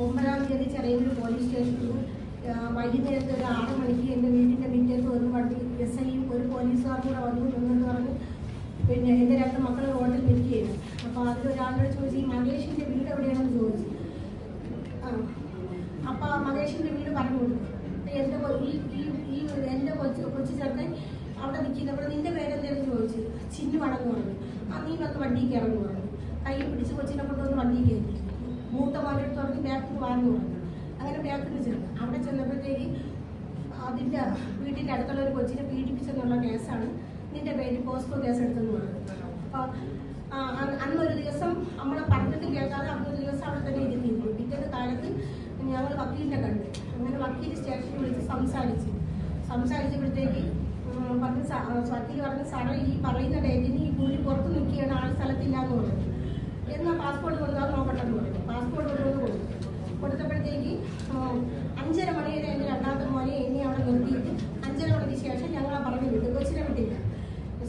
ഒമ്പതാം തീയതി ചെറിയൊരു പോലീസ് സ്റ്റേഷനിൽ ആ, വൈകുന്നേരത്തെ ഒരു ആറ് മണിക്ക് എന്റെ വീട്ടിന്റെ മുറ്റത്ത് വന്ന് വണ്ടി എസ് ഐയും ഒരു പോലീസുകാർ കൂടെ വന്നു നിന്നെന്ന് പറഞ്ഞ് പിന്നെ എന്റെ രണ്ട് മക്കൾ റോഡിൽ നിൽക്കുകയാണ് അപ്പോൾ അതിൽ ഒരാളോട് ചോദിച്ചു ഈ മഹേഷിന്റെ വീട് എവിടെയാണെന്ന് ചോദിച്ചു. ആ. അപ്പോൾ മഹേഷിന്റെ വീട് പറഞ്ഞു കൊടുത്തു. എന്റെ ഈ എന്റെ കൊച്ചു കൊച്ചു ചേർക്കൻ അവിടെ നിൽക്കുന്നപ്പോൾ നിന്റെ പേരെന്തേലും ചോദിച്ചു. ചിന്നു വടങ്ങ് പറഞ്ഞു. ആ നീ വന്ന് വണ്ടി കയറുന്നു പറഞ്ഞു. കൈ പിടിച്ച് കൊച്ചിനെ കൊണ്ടുവന്ന് വണ്ടി കയറ്റി. മൂത്ത മോന്റെ പറഞ്ഞ് ബാക്കിൽ വാങ്ങി കൊടുക്കണം അങ്ങനെ ബാക്കിൽ ചെന്നു. അവിടെ ചെന്നപ്പോഴത്തേക്ക് അതിന്റെ വീട്ടിന്റെ അടുത്തുള്ള ഒരു കൊച്ചിനെ പീഡിപ്പിച്ചെന്നുള്ള കേസാണ് നിന്റെ പേര് പോസ്കോ കേസ് എടുത്തെന്ന് പറഞ്ഞു അപ്പോൾ അന്നൊരു ദിവസം നമ്മളെ പറഞ്ഞിട്ട് കേൾക്കാതെ അന്നൊരു ദിവസം അവിടെ തന്നെ ഇരുന്നിരുന്നു. പിറ്റേത് കാലത്ത് ഞങ്ങൾ വക്കീലിനെ കണ്ടു. അങ്ങനെ വക്കീൽ സ്റ്റേഷനിൽ വിളിച്ച് സംസാരിച്ചു. സംസാരിച്ചപ്പോഴത്തേക്ക് പറഞ്ഞു വക്കീൽ പറഞ്ഞു സാറേ ഈ പറയുന്ന ഡേറ്റിന് ഈ പുള്ളി പുറത്ത് നിൽക്കുകയാണ് ആൾ സ്ഥലത്തില്ല എന്ന് പറഞ്ഞു. എന്നാൽ പാസ്പോർട്ട് കൊടുത്താൽ നോക്കട്ടെന്ന് പറഞ്ഞു. പാസ്പോർട്ട് കൊണ്ടുവന്ന് കൊടുത്തു. കൊടുത്തപ്പോഴത്തേക്ക് അഞ്ചര മണി വരെ എന്റെ രണ്ടാമത്തെ മോനെ എന്നെ അവിടെ നിർത്തിയിട്ട് അഞ്ചര മണിക്ക് ശേഷം ഞങ്ങൾ ആ പറഞ്ഞു വിട്ടു കൊച്ചിനെ വിട്ടില്ല.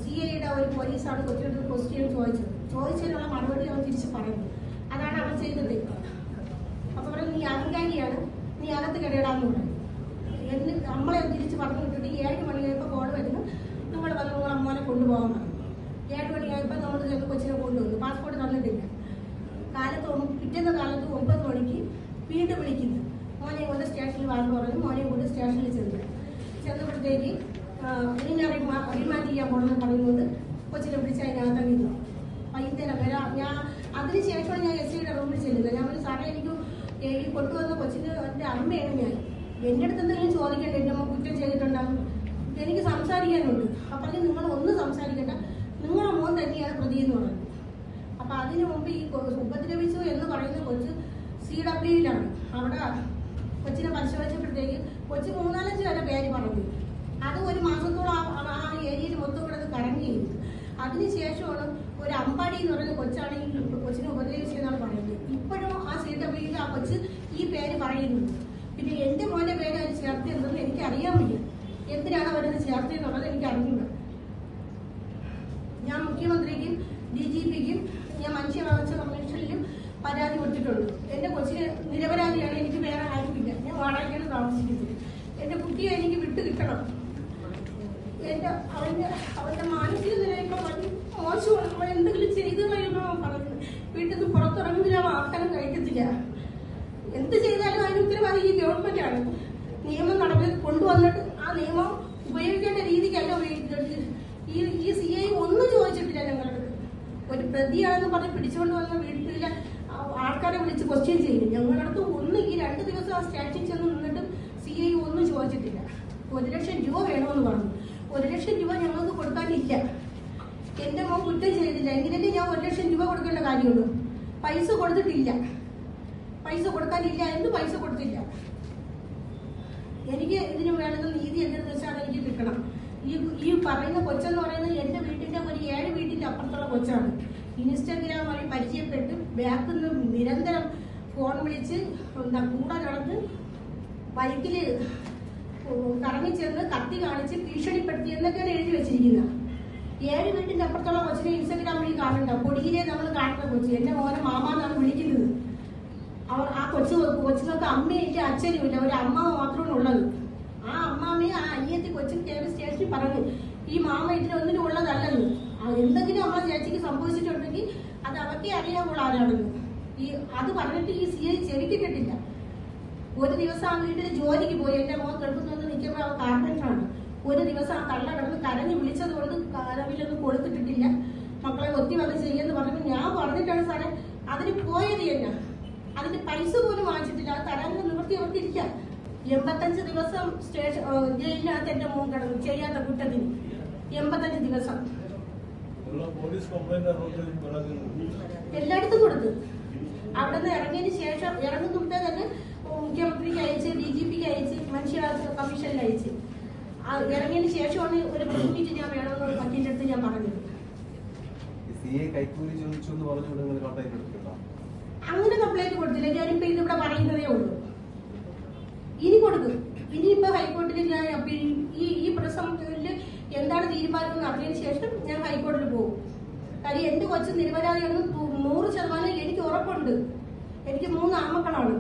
സി ഐയുടെ ഒരു പോലീസാണ് കൊച്ചിനടുത്ത് ക്വസ്റ്റ്യൻ ചോദിച്ചത്. ചോദിച്ചതിനുള്ള മറുപടി അവൻ തിരിച്ച് പറഞ്ഞു അതാണ് അവൻ ചെയ്തത്. അപ്പോൾ പറഞ്ഞു നീ അഹങ്കാരിയാണ്. നീ അകത്ത് കിടയിടാന്ന് പറഞ്ഞു. എന്ന് നമ്മളെ തിരിച്ച് പറഞ്ഞു വിട്ടിട്ട് ഏഴ് മണി മണിയായപ്പോൾ കോൾ വരുന്നു നമ്മൾ പറഞ്ഞു നമ്മളെ കൊണ്ടുപോകാൻ പറഞ്ഞു ഏഴ് മണിയായപ്പോൾ നമ്മൾ ചെന്ന് കൊച്ചിനെ കൊണ്ടുവന്നു പാസ്പോർട്ട് തന്നിട്ടില്ല കാലത്ത് ഒമ്പ- പിറ്റേന്ന് കാലത്ത് ഒമ്പത് മണിക്ക് വീണ്ടും വിളിക്കുന്നു. മോനെ കൊണ്ട് സ്റ്റേഷനിൽ വാങ്ങി പറഞ്ഞു. മോനെ കൊണ്ട് സ്റ്റേഷനിൽ ചെന്നു. ചെന്നപ്പോഴത്തേക്ക് ഇനി റിമാൻഡ് ചെയ്യാൻ പോകണമെന്ന് പറയുന്നത് കൊച്ചിനെ പിടിച്ച് അതിനകത്ത് ഇരുന്നു വൈകുന്നേരം വരാം. ഞാൻ അതിന് ശേഷമാണ് ഞാൻ എസ് സിയുടെ റൂമിൽ ചെല്ലുന്നത്. ഞാൻ ഒരു സാറേ എനിക്ക് ഈ കൊണ്ടുവന്ന കൊച്ചിന് എന്റെ അമ്മയാണ് ഞാൻ. എന്റെ അടുത്ത് എന്തെങ്കിലും ചോദിക്കണ്ടേ. എന്റെ അമ്മ കുറ്റം ചെയ്തിട്ടുണ്ടാകും എനിക്ക് സംസാരിക്കാനുണ്ട്. അപ്പം നിങ്ങൾ ഒന്നും സംസാരിക്കേണ്ട. നിങ്ങളുടെ മോൻ തന്നെയാണ് പ്രതി എന്ന് പറഞ്ഞു. അപ്പൊ അതിനു മുമ്പ് ഈ ഉപദ്രവിച്ചു എന്ന് പറയുന്ന കൊച്ച് സി ഡബ്ല്യുയിലാണ് അവിടെ കൊച്ചിനെ പരിശോധിച്ചപ്പോഴത്തേക്ക് കൊച്ചി മൂന്നാലഞ്ച് വരെ പേര് പറഞ്ഞു. അത് ഒരു മാസത്തോളം ആ- ഏരിയയിൽ മൊത്തം കിടന്ന് കറങ്ങിയിരുന്നു. അതിനുശേഷമാണ് ഒരു അമ്പാടി എന്ന് പറയുന്ന കൊച്ചാണ് ഈ കൊച്ചിനെ ഉപദ്രവിച്ചതെന്നാണ് പറയുന്നത്. ഇപ്പോഴും ആ സി ഡബ്ല്യുയിൽ ആ കൊച്ച് ഈ പേര് പറയുന്നു പിന്നെ എന്റെ മോന്റെ പേര് അവർ ചേർത്തതെന്ന് എനിക്ക് അറിയാൻ വയ്യ. എന്തിനാണ് അവരത് ചേർത്തതെന്നുള്ളത് എനിക്ക് അറിഞ്ഞില്ല ഞാൻ മുഖ്യമന്ത്രിക്കും ഡി ജി പിക്കും ഞാൻ നമ്മൾ കമ്മീഷനിലും പരാതി കൊടുത്തിട്ടുണ്ട്. എന്റെ കൊച്ചിന് നിരപരാധിയാണ് എനിക്ക് വേറെ ആരുമില്ല. ഞാൻ വാടകയ്ക്കാണ് താമസിക്കുന്നത്. എന്റെ കുട്ടിയെ എനിക്ക് വിട്ടു കിട്ടണം. എന്റെ അവന്റെ അവന്റെ മാനസിക നില മോശമാണ്. അവൻ എന്തെങ്കിലും ചെയ്തു കഴിയുമ്പോൾ അവൻ പറഞ്ഞത് വീട്ടിൽ നിന്ന് പുറത്തിറങ്ങുന്നില്ല അവൻ ആഹാരം കഴിക്കത്തില്ല. എന്ത് ചെയ്താലും അതിന് ഉത്തരവാദി ഈ ഗവൺമെന്റ് ആണ്. നിയമം നടപ്പിൽ കൊണ്ടുവന്നിട്ട് ആ നിയമം ഉപയോഗിക്കേണ്ട രീതിക്കല്ല ഉപയോഗിക്കുന്നത് ഈ ഈ സി ഐ ഒന്നും ചോദിച്ചിട്ടില്ല ഞങ്ങളുടെ അടുത്ത്. ഒരു പ്രതിയാണെന്ന് പറഞ്ഞ് പിടിച്ചുകൊണ്ട് വന്ന വീട്ടിലെ ആൾക്കാരെ വിളിച്ച് ക്വസ്റ്റ്യൻ ചെയ്യും. ഞങ്ങളടുത്ത് ഒന്ന് ഈ രണ്ട് ദിവസം ആ സ്റ്റാറ്റിൽ ചെന്ന് നിന്നിട്ടും സി ഐ ഒന്നും ചോദിച്ചിട്ടില്ല. ഒരു ലക്ഷം രൂപ വേണമെന്ന് പറഞ്ഞു. ഒരു ലക്ഷം രൂപ ഞങ്ങൾക്ക് കൊടുക്കാനില്ല. എന്റെ മോൻ കുറ്റം ചെയ്തില്ല. എങ്കിലല്ലേ ഞാൻ ഒരു ലക്ഷം രൂപ കൊടുക്കേണ്ട കാര്യമുള്ളൂ. പൈസ കൊടുത്തിട്ടില്ല. പൈസ കൊടുക്കാനില്ല എന്ന് പൈസ കൊടുത്തില്ല. എനിക്ക് ഇതിന് വേണ്ടുന്ന നീതി എന്തെന്ന് വെച്ചാൽ എനിക്ക് കിട്ടണം. ഈ ഈ പറയുന്ന കൊച്ചെന്ന് പറയുന്നത് എന്റെ വീട്ടിന്റെ ഒരു ഏഴ് വീട്ടിന്റെ അപ്പുറത്തുള്ള കൊച്ചാണ്. ഇൻസ്റ്റഗ്രാം വഴി പരിചയപ്പെട്ട്. ബാക്കിൽ നിന്ന് നിരന്തരം ഫോൺ വിളിച്ച് എന്താ കൂടെ നടന്ന് ബൈക്കിൽ കറങ്ങിച്ചെന്ന് കത്തി കാണിച്ച് ഭീഷണിപ്പെടുത്തി എന്നൊക്കെയാണ് എഴുതി വെച്ചിരിക്കുന്നത്. ഏഴ് വീട്ടിന്റെ അപ്പുറത്തുള്ള കൊച്ചിനെ ഇൻസ്റ്റഗ്രാം വഴി കാണണ്ട പൊടിയിലെ നമ്മൾ കാണുന്ന കൊച്ചി. എന്റെ മോനെ മാമാന്നാണ് വിളിക്കുന്നത്. അവർ ആ കൊച്ചു കൊച്ചുങ്ങൾക്ക് അമ്മയില്ല അച്ഛനും ഇല്ല. ഒരു അമ്മ മാത്രമാണ് ഉള്ളത്. ആ അമ്മാമ്മയും ആ അനിയത്തി കൊച്ചും കയറി സ്റ്റേഷനിൽ പറഞ്ഞു ഈ മാമ ഇതിനൊന്നിനും ഉള്ളതല്ലെന്ന്. എന്തെങ്കിലും അമ്മ ചേച്ചിക്ക് സംഭവിച്ചിട്ടുണ്ടെങ്കിൽ അത് അവർക്ക് അറിയാമുള്ള ആരാണെന്ന്. ഈ അത് പറഞ്ഞിട്ട് ഈ സി ഐ ചെവിക്കിട്ടിട്ടില്ല ഒരു ദിവസം ആ വീട്ടിൽ ജോലിക്ക് പോയി. എന്റെ മോൻ ഗൾഫിൽ നിന്ന് നിൽക്കുമ്പോൾ അവൻ കാർപ്പന്ററാണ് ഒരു ദിവസം ആ തള്ള കിടന്ന് കരഞ്ഞ് വിളിച്ചത് കൊണ്ട് കരവിലൊന്നും കൊടുത്തിട്ടില്ല മക്കളെ ഒത്തി വന്ന് ചെയ്യുമെന്ന് പറഞ്ഞപ്പോൾ ഞാൻ പറഞ്ഞിട്ടാണ് സാറേ അതിന് പോയത് എന്നാ. അതിന് പൈസ പോലും വാങ്ങിച്ചിട്ടില്ല. അത് തരാനുള്ള നിവൃത്തി അവർക്ക് ഇരിക്കാം എൺപത്തഞ്ച് ദിവസം സ്റ്റേഷൻ ജയിലിനകത്ത് എന്റെ മോൻ കിടന്നു ചെയ്യാത്ത കുറ്റത്തിന്. എൺപത്തഞ്ച് ദിവസം ഉള്ള പോലീസ് കംപ്ലൈന്റ് റോഡിൽ പരാതി എല്ലായിടത്തും കൊടുത്തു. അവിടെ നിന്ന് ഇറങ്ങിയതിന് ശേഷം ഇറങ്ങും മുമ്പേ തന്നെ മുഖ്യമന്ത്രിക്ക് അയച്ച് ഡി ജി പിക്ക് അയച്ച് മനുഷ്യാവകാശ കമ്മീഷനിൽ അയച്ച്. ഇറങ്ങിയതിന് ശേഷമാണ് ഒരു മീറ്റ് ഞാൻ വേണമെന്ന് വക്കീലിന്റെ അടുത്ത് ഞാൻ പറഞ്ഞത്. അങ്ങനെ കംപ്ലൈന്റ് കൊടുത്തില്ല. ഞാനിപ്പോ ഇതിവിടെ പറയുന്നതേ ഉള്ളൂ. ഇനി കൊടുക്കും. ഇനിയിപ്പോ ഹൈക്കോടതിയിൽ ഞാൻ ഈ ഈ പ്രസംഗത്തിൽ എന്താണ് തീരുമാനം? അറിഞ്ഞതിന് ശേഷം ഞാൻ ഹൈക്കോടതിയിൽ പോകും. കാര്യം എന്റെ കൊച്ചു നിരപരാധിയാണെന്ന് നൂറ് ശതമാനം എനിക്ക് ഉറപ്പുണ്ട്. എനിക്ക് മൂന്ന് ആമക്കളാണ്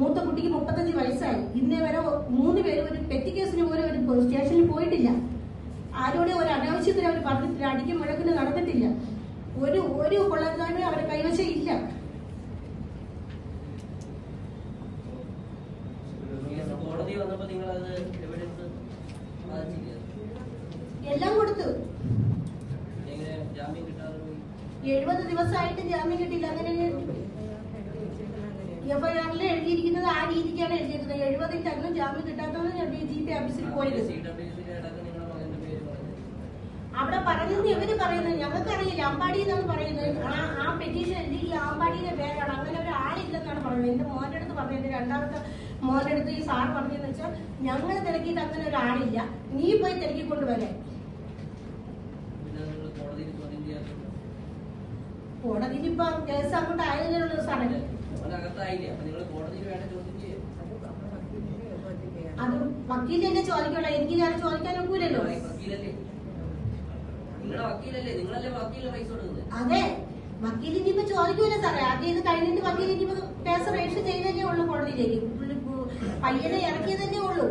മൂത്ത കുട്ടിക്ക് മുപ്പത്തഞ്ച് വയസ്സായി. ഇന്നേ വരെ മൂന്ന് പേര് ഒരു പെറ്റി കേസിന് പോലും ഒരു സ്റ്റേഷനിൽ പോയിട്ടില്ല. ആരോടെ ഒരു അനാവശ്യത്തിന് അവർ പറഞ്ഞിട്ടില്ല. അടിക്കും മുഴക്കിന് നടന്നിട്ടില്ല. ഒരു ഒരു കൊള്ളക്കാരനും അവരെ കൈവശം ഇല്ല കേസ് കോടതി വന്നപ്പോ നിങ്ങൾ അത് എവിഡൻസ് വാദിച്ചില്ല എല്ലാം കൊടുത്തു എങ്ങനെ ജാമ്യം കിട്ടാതെ പോയി എഴുപത് ദിവസമായിട്ട് ജാമ്യം കിട്ടിയില്ല. അങ്ങനെ എഫ്ഐആറിൽ എഴുതിയിരിക്കുന്നത് ആ രീതിക്കാണ് എഴുതിയിരിക്കുന്നത് എഴുപതിന്റെ അന്ന് ജാമ്യം കിട്ടാത്തതാണ് ഡി ജി പി ഓഫീസിൽ പോയത്. അവിടെ പറഞ്ഞത് ഇവർ പറയുന്നത്? ഞങ്ങൾക്കറിയില്ല. അമ്പാടി എന്നാണ് പറയുന്നത്. ആ പെറ്റീഷൻ എഴുതിയില്ല ആമ്പാടിയുടെ പേരാണ്. അങ്ങനെ ഒരു ആളില്ലെന്നാണ് പറയുന്നത്. എന്റെ മോന്റെ അടുത്ത് പറഞ്ഞത്. രണ്ടാമത്തെ മോന്റെ അടുത്ത് ഈ സാർ പറഞ്ഞതെന്ന് വെച്ചാൽ ഞങ്ങൾ തിരക്കിയിട്ട് അങ്ങനെ ഒരു ആളില്ല. നീ പോയി തിരക്കിക്കൊണ്ട് കൊണ്ടുവരാൻ കേസ് അങ്ങോട്ട് സാറേ. അത് എനിക്ക് ഞാൻ ചോദിക്കാൻ ഒക്കൂലല്ലോ. അതെ. വക്കീലിന് ഇപ്പൊ ചോദിക്കൂല സാറേ. ആദ്യം ഇത് കഴിഞ്ഞിട്ട് വക്കീൽ കേസ് രജിസ്റ്റർ ചെയ്തല്ലേ ഉള്ളൂ കോടതിയിലേക്ക്. പയ്യനെ ഇറക്കിയതല്ലേ ഉള്ളൂ.